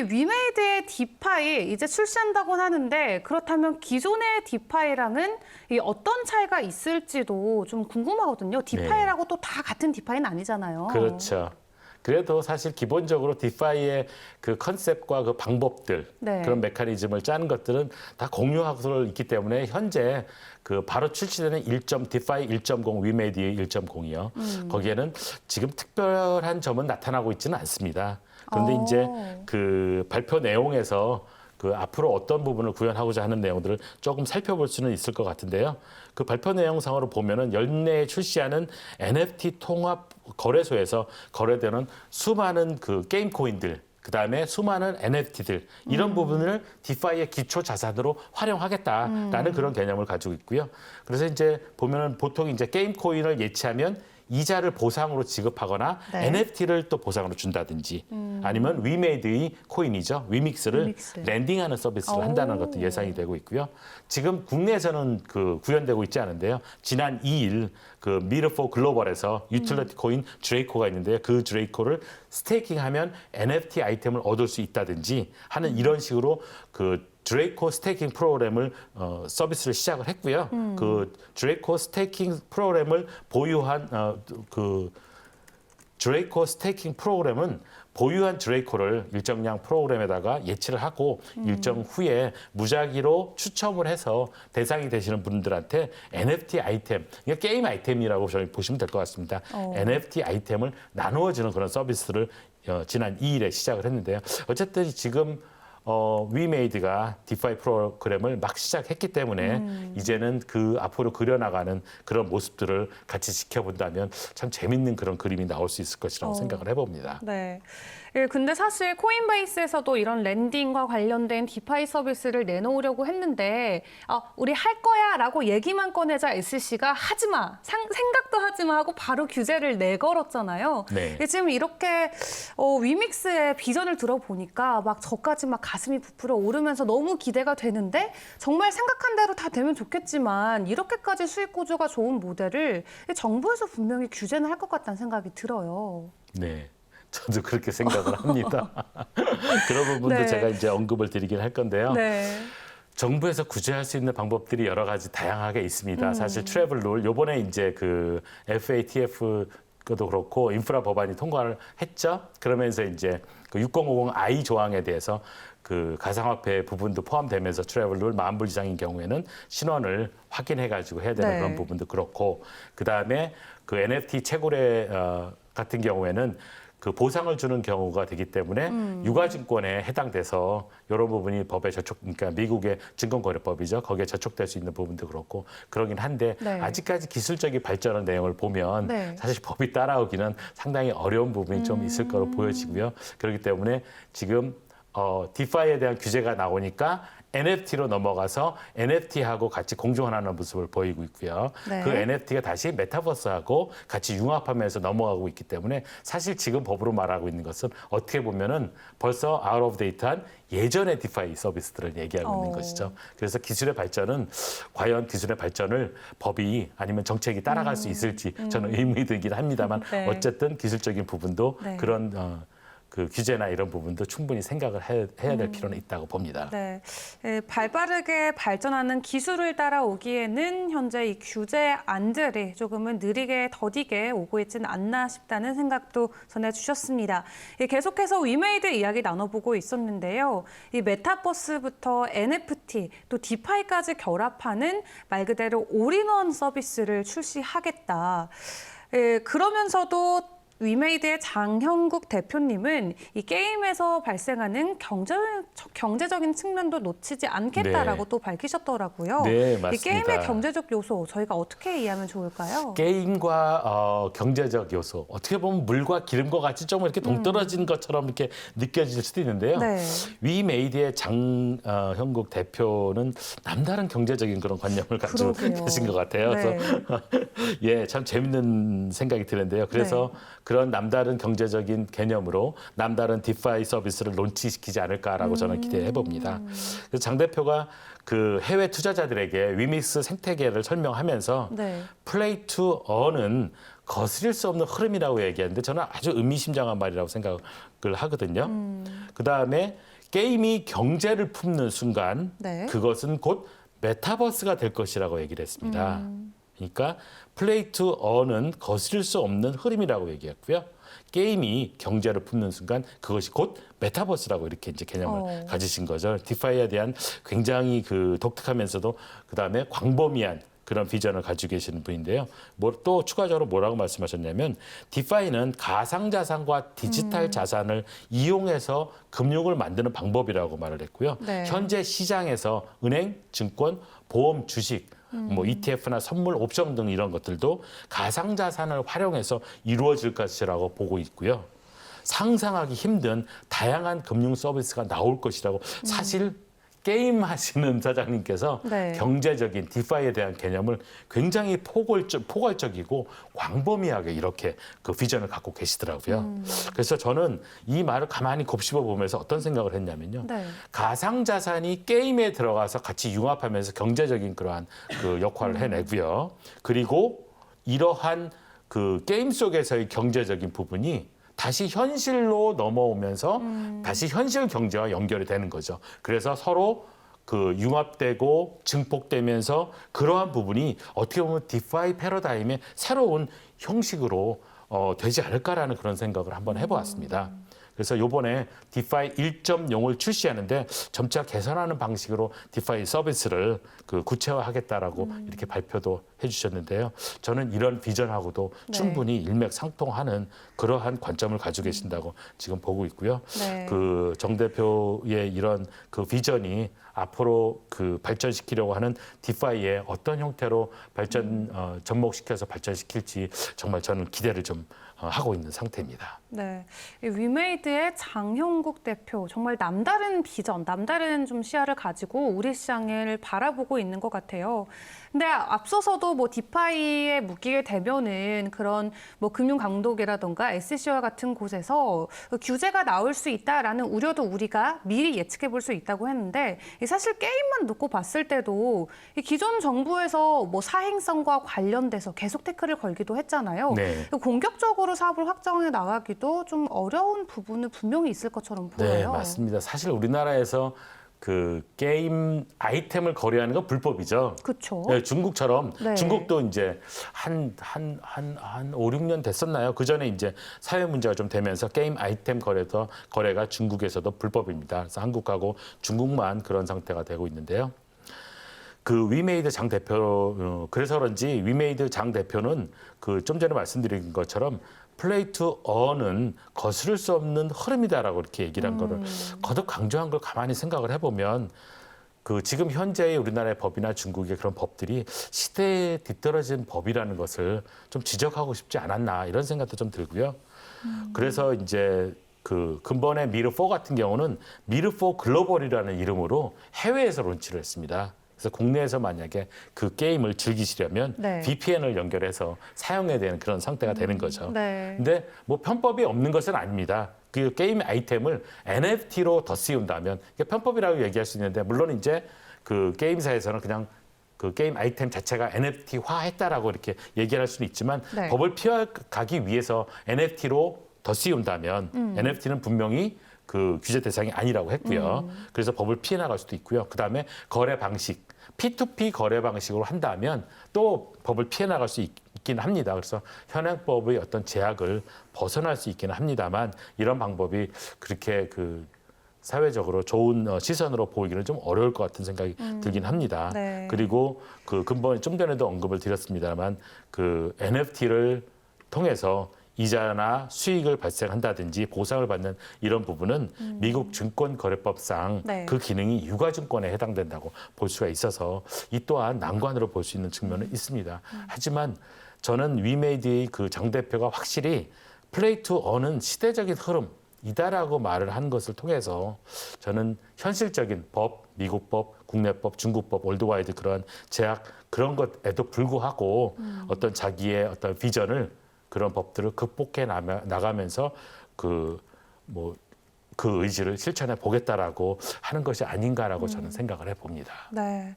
위메이드의 디파이 이제 출시한다고 하는데 그렇다면 기존의 디파이랑은 이 어떤 차이가 있을지도 좀 궁금하거든요. 디파이라고 또다 같은 디파이는 아니잖아요. 그렇죠. 그래도 사실 기본적으로 디파이의 그 컨셉과 그 방법들 네. 그런 메커니즘을 짜는 것들은 다 공유하고 있기 때문에 현재 그 바로 출시되는 1점 디파이 1.0 위메이드 1.0이요. 음. 거기에는 지금 특별한 점은 나타나고 있지는 않습니다. 그런데 오. 이제 그 발표 내용에서 그 앞으로 어떤 부분을 구현하고자 하는 내용들을 조금 살펴볼 수는 있을 것 같은데요. 그 발표 내용상으로 보면은 연내에 출시하는 NFT 통합 거래소에서 거래되는 수많은 그 게임 코인들 그 다음에 수많은 NFT들 이런 부분을 디파이의 기초 자산으로 활용하겠다라는 그런 개념을 가지고 있고요. 그래서 이제 보면은 보통 이제 게임 코인을 예치하면 이자를 보상으로 지급하거나 네. NFT를 또 보상으로 준다든지 아니면 위메이드의 코인이죠. 위믹스를 위믹스. 랜딩하는 서비스를 오. 한다는 것도 예상이 되고 있고요. 지금 국내에서는 그 구현되고 있지 않은데요. 지난 2일 그 미르포 글로벌에서 유틸리티 코인 드레이코가 있는데요. 그 드레이코를 스테이킹하면 NFT 아이템을 얻을 수 있다든지 하는 이런 식으로 그 드레이코 스테이킹 프로그램을 어, 서비스를 시작을 했고요. 그 드레이코 스테이킹 프로그램을 보유한 어, 그 드레이코 스테이킹 프로그램은 보유한 드레이코를 일정량 프로그램에다가 예치를 하고 일정 후에 무작위로 추첨을 해서 대상이 되시는 분들한테 NFT 아이템, 그러니까 게임 아이템이라고 저희 보시면 될 것 같습니다. 어. NFT 아이템을 나누어주는 그런 서비스를 어, 지난 2일에 시작을 했는데요. 어쨌든 지금 어, 위메이드가 디파이 프로그램을 막 시작했기 때문에 이제는 그 앞으로 그려나가는 그런 모습들을 같이 지켜본다면 참 재밌는 그런 그림이 나올 수 있을 것이라고 어. 생각을 해봅니다. 네. 예, 근데 사실 코인베이스에서도 이런 랜딩과 관련된 디파이 서비스를 내놓으려고 했는데 아, 우리 할 거야라고 얘기만 꺼내자 SC가 하지 마. 상- 생각도 하지 마 하고 바로 규제를 내걸었잖아요. 네. 예, 지금 이렇게 어, 위믹스의 비전을 들어보니까 막 저까지 막 가슴이 부풀어 오르면서 너무 기대가 되는데 정말 생각한 대로 다 되면 좋겠지만 이렇게까지 수익 구조가 좋은 모델을 정부에서 분명히 규제는 할 것 같다는 생각이 들어요. 네. 저도 그렇게 생각을 합니다. 그런 부분도 네. 제가 이제 언급을 드리긴 할 건데요. 네. 정부에서 구제할 수 있는 방법들이 여러 가지 다양하게 있습니다. 음. 사실 트래블 룰 요번에 이제 그 FATF 도 그렇고 인프라 법안이 통과를 했죠. 그러면서 이제 그 6050I 조항에 대해서 그 가상화폐 부분도 포함되면서 트래블 룰 만불 이상인 경우에는 신원을 확인해 가지고 해야 되는 네. 그런 부분도 그렇고 그다음에 그 NFT 채굴의 어, 같은 경우에는 그 보상을 주는 경우가 되기 때문에 음. 유가증권에 해당돼서 이런 부분이 법에 저촉, 그러니까 미국의 증권거래법이죠. 거기에 저촉될 수 있는 부분도 그렇고 그러긴 한데 네. 아직까지 기술적인 발전의 내용을 보면 네. 사실 법이 따라오기는 상당히 어려운 부분이 좀 있을 거로 음. 보여지고요. 그렇기 때문에 지금 어, 디파이에 대한 규제가 나오니까 NFT로 넘어가서 NFT하고 같이 공존하는 모습을 보이고 있고요. 네. 그 NFT가 다시 메타버스하고 같이 융합하면서 넘어가고 있기 때문에 사실 지금 법으로 말하고 있는 것은 어떻게 보면은 벌써 아웃 오브 데이트한 예전의 디파이 서비스들을 얘기하고 어. 있는 것이죠. 그래서 기술의 발전은 과연 기술의 발전을 법이 아니면 정책이 따라갈 수 있을지 저는 의문이 들긴 합니다만 음. 네. 어쨌든 기술적인 부분도 네. 그런 어, 그 규제나 이런 부분도 충분히 생각을 해, 해야 음. 될 필요는 있다고 봅니다. 네, 예, 발빠르게 발전하는 기술을 따라오기에는 현재 이 규제 안들이 조금은 느리게 더디게 오고 있지는 않나 싶다는 생각도 전해주셨습니다. 예, 계속해서 위메이드 이야기 나눠보고 있었는데요. 이 메타버스부터 NFT 또 디파이까지 결합하는 말 그대로 올인원 서비스를 출시하겠다. 예, 그러면서도 위메이드의 장형국 대표님은 이 게임에서 발생하는 경제, 경제적인 측면도 놓치지 않겠다라고 네. 또 밝히셨더라고요. 네, 이 맞습니다. 게임의 경제적 요소 저희가 어떻게 이해하면 좋을까요? 게임과 어, 경제적 요소 어떻게 보면 물과 기름과 같이 좀 이렇게 동떨어진 것처럼 이렇게 느껴질 수도 있는데요. 음. 네. 위메이드의 장형국 대표는 남다른 경제적인 그런 관념을 가지고 그러게요. 계신 것 같아요. 네. 그래서 예, 참 재밌는 생각이 드는데요. 그래서 네. 그런 남다른 경제적인 개념으로 남다른 디파이 서비스를 론치시키지 않을까라고 저는 기대해 봅니다. 음. 그래서 장 대표가 그 해외 투자자들에게 위믹스 생태계를 설명하면서 네. 플레이 투 어는 거스릴 수 없는 흐름이라고 얘기하는데 저는 아주 의미심장한 말이라고 생각을 하거든요. 그 다음에 게임이 경제를 품는 순간 네. 그것은 곧 메타버스가 될 것이라고 얘기를 했습니다. 그러니까 플레이 투 어는 거스릴 수 없는 흐름이라고 얘기했고요. 게임이 경제를 품는 순간 그것이 곧 메타버스라고 이렇게 이제 개념을 어. 가지신 거죠. 디파이에 대한 굉장히 그 독특하면서도 그 다음에 광범위한 그런 비전을 가지고 계시는 분인데요. 뭐또 추가적으로 뭐라고 말씀하셨냐면 디파이는 가상 자산과 디지털 자산을 이용해서 금융을 만드는 방법이라고 말을 했고요. 네. 현재 시장에서 은행, 증권, 보험, 주식 뭐 ETF나 선물, 옵션 등 이런 것들도 가상 자산을 활용해서 이루어질 것이라고 보고 있고요. 상상하기 힘든 다양한 금융 서비스가 나올 것이라고 사실 게임 하시는 사장님께서 네. 경제적인 디파이에 대한 개념을 굉장히 포괄적, 포괄적이고 광범위하게 이렇게 그 비전을 갖고 계시더라고요. 그래서 저는 이 말을 가만히 곱씹어 보면서 어떤 생각을 했냐면요. 네. 가상 자산이 게임에 들어가서 같이 융합하면서 경제적인 그러한 그 역할을 해내고요. 그리고 이러한 그 게임 속에서의 경제적인 부분이 다시 현실로 넘어오면서 다시 현실 경제와 연결이 되는 거죠. 그래서 서로 그 융합되고 증폭되면서 그러한 부분이 어떻게 보면 디파이 패러다임의 새로운 형식으로 어, 되지 않을까라는 그런 생각을 한번 해보았습니다. 그래서 요번에 디파이 1.0을 출시하는데 점차 개선하는 방식으로 디파이 서비스를 그 구체화하겠다라고 이렇게 발표도 해주셨는데요. 저는 이런 비전하고도 네. 충분히 일맥상통하는 그러한 관점을 가지고 계신다고 지금 보고 있고요. 네. 그정 대표의 이런 그 비전이 앞으로 그 발전시키려고 하는 디파이의 어떤 형태로 발전 어, 접목시켜서 발전시킬지 정말 저는 기대를 좀 어, 하고 있는 상태입니다. 네, 이 위메이드의 장형국 대표 정말 남다른 비전, 남다른 좀 시야를 가지고 우리 시장을 바라보고 있는 것 같아요. 근데 앞서서도 뭐 디파이에 묶이게 되면은 그런 뭐 금융 강독이라던가 SC와 같은 곳에서 그 규제가 나올 수 있다라는 우려도 우리가 미리 예측해 볼 수 있다고 했는데 이 사실 게임만 놓고 봤을 때도 이 기존 정부에서 뭐 사행성과 관련돼서 계속 태클을 걸기도 했잖아요. 네. 공격적으로 사업을 확정해 나가기 도 좀 어려운 부분은 분명히 있을 것처럼 보여요. 네, 맞습니다. 사실 우리나라에서 그 게임 아이템을 거래하는 건 불법이죠. 그렇죠. 네, 중국처럼 네. 중국도 이제 한 한 한한오육년 됐었나요? 그 전에 이제 사회 문제가 좀 되면서 게임 아이템 거래도 거래가 중국에서도 불법입니다. 그래서 한국하고 중국만 그런 상태가 되고 있는데요. 그 위메이드 장 대표 어, 그래서 그런지 위메이드 장 대표는 그 좀 전에 말씀드린 것처럼 플레이 투 어는 거스를 수 없는 흐름이다라고 이렇게 얘기를 한 거를 거듭 강조한 걸 가만히 생각을 해보면 그 지금 현재의 우리나라의 법이나 중국의 그런 법들이 시대에 뒤떨어진 법이라는 것을 좀 지적하고 싶지 않았나 이런 생각도 좀 들고요. 그래서 이제 그 근본의 미르4 같은 경우는 미르4 글로벌이라는 이름으로 해외에서 론치를 했습니다. 그래서 국내에서 만약에 그 게임을 즐기시려면 네. VPN을 연결해서 사용해야 되는 그런 상태가 되는 거죠. 네. 근데 뭐 편법이 없는 것은 아닙니다. 그 게임 아이템을 NFT로 더 씌운다면 이게 편법이라고 얘기할 수 있는데 물론 이제 그 게임사에서는 그냥 그 게임 아이템 자체가 NFT화했다라고 이렇게 얘기할 수는 있지만 네. 법을 피하기 위해서 NFT로 더 씌운다면 음. NFT는 분명히 그 규제 대상이 아니라고 했고요. 음. 그래서 법을 피해 나갈 수도 있고요. 그다음에 거래 방식 P2P 거래 방식으로 한다면 또 법을 피해 나갈 수 있, 있기는 합니다. 그래서 현행법의 어떤 제약을 벗어날 수 있기는 합니다만 이런 방법이 그렇게 그 사회적으로 좋은 어, 시선으로 보이기는 좀 어려울 것 같은 생각이 들긴 합니다. 네. 그리고 그 근본에 좀 전에도 언급을 드렸습니다만 그 NFT를 통해서 이자나 수익을 발생한다든지 보상을 받는 이런 부분은 미국 증권거래법상 네. 그 기능이 유가증권에 해당된다고 볼 수가 있어서 이 또한 난관으로 볼 수 있는 측면은 있습니다. 하지만 저는 위메이드의 그 장 대표가 확실히 플레이 투 어는 시대적인 흐름이다라고 말을 한 것을 통해서 저는 현실적인 법, 미국 법, 국내법, 중국법, 월드와이드 그런 제약 그런 것에도 불구하고 어떤 자기의 어떤 비전을 그런 법들을 극복해 나가- 나가면서 그 뭐 그 의지를 실천해 보겠다라고 하는 것이 아닌가라고 저는 생각을 해 봅니다. 네.